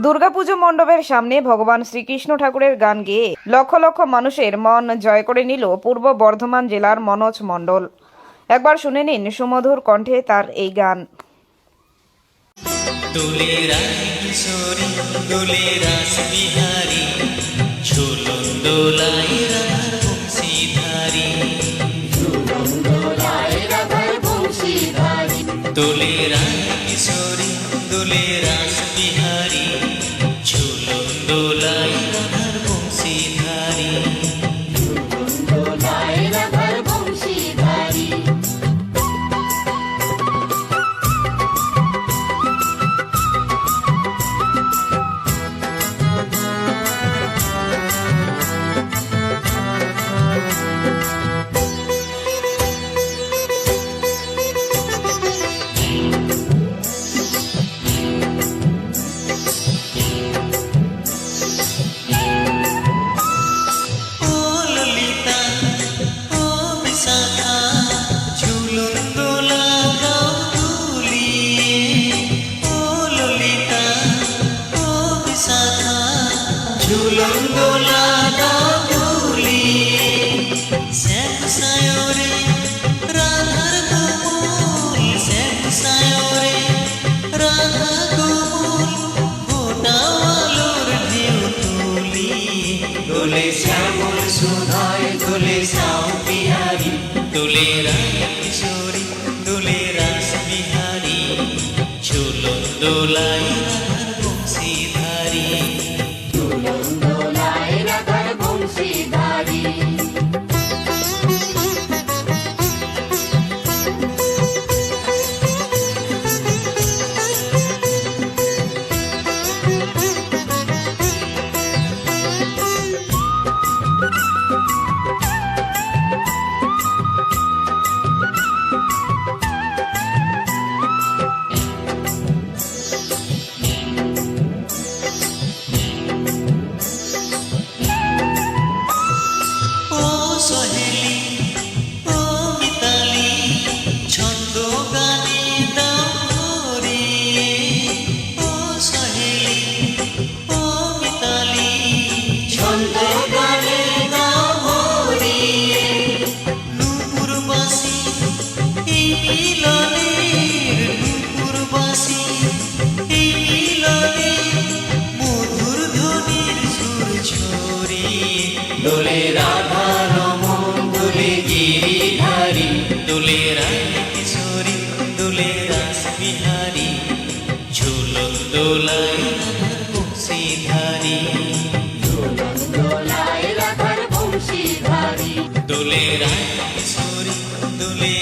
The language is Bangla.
দুর্গাপুজো মণ্ডপের সামনে ভগবান শ্রীকৃষ্ণ ঠাকুরের গান গেয়ে লক্ষ লক্ষ মানুষের মন জয় করে নিল পূর্ব বর্ধমান জেলার মনোজ মণ্ডল একবার শুনে নিন সুমধুর কণ্ঠে তার এই গান দোলে ঝুলন দোলা গাও দুলিয়ে শ্যাম সায়রে রাধার গোকুল শ্যাম সায়রে রাধা গোকুল ফোটাওয়ালোর ঢেউ তুলিয়ে দোলে শ্যামল সুধায় দোলে শ্যাম বিহারী দোলে রাধা রমন দোলে গিরিধারি। দোলে রায় কিশোরী দোলে রাস বিহারি। ঝুলন দোলায় বংশীধারি। দোলে রায় কিশোরী দোলে